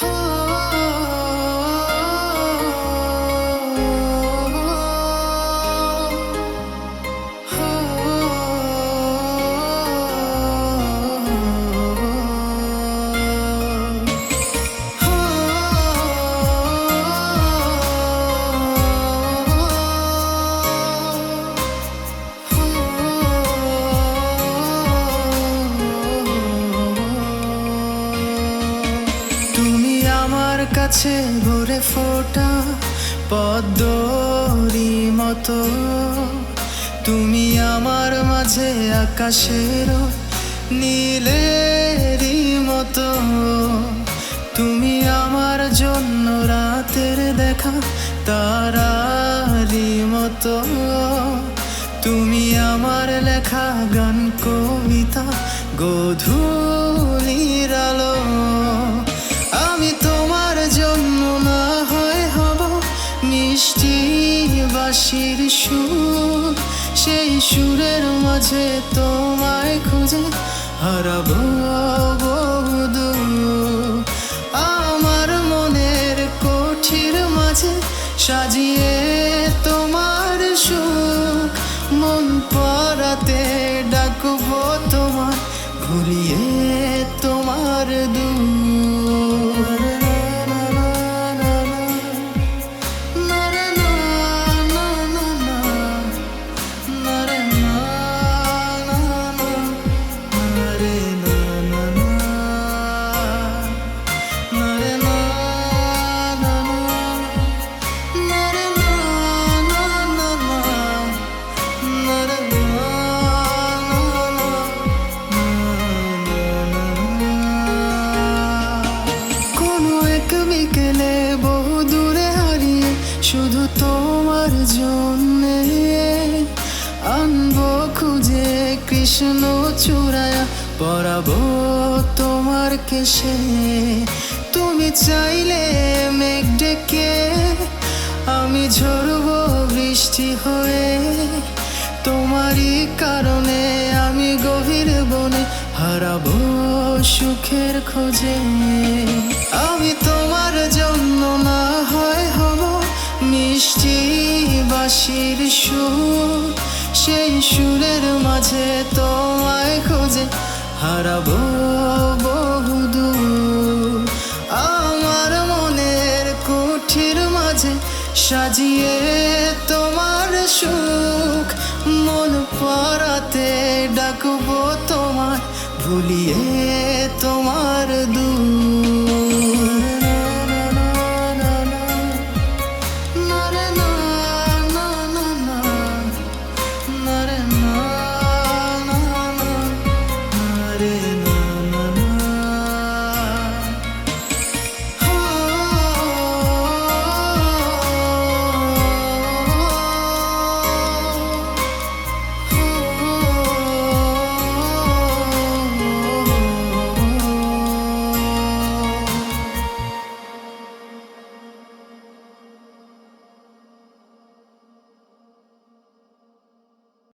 তুমি কাছে ভরে ফোটা পদ্মরি মতো। তুমি আমার মাঝে আকাশের নীলেরই মতো। তুমি আমার জন্য রাতের দেখা তারারি মতো। তুমি আমার লেখা গান, কবিতা গধূলির বাসির সুর, সেই সুরের মাঝে তোমায় খুঁজে হারাবো আমার মনের কঠির মাঝে সাজিয়ে তোমার সুখ, মন পরাতে ডাকবো তোমার ঘুরিয়ে তোমার জন্যে আনব খুঁজে কৃষ্ণ চূড়ায়া, পরাবো তোমার কেশে। তুমি চাইলে মেঘ ডেকে আমি ঝরবো বৃষ্টি হয়ে। তোমারই কারণে আমি গভীর বনে হারাবো সুখের খোঁজে। বাসির সুর, সেই সুরের মাঝে তোমায় খোঁজে হারাবো বহুদূর আমার মনের কুঠির মাঝে সাজিয়ে তোমার সুখ, মন পরাতে ডাকবো তোমার ভুলিয়ে তোমার দূর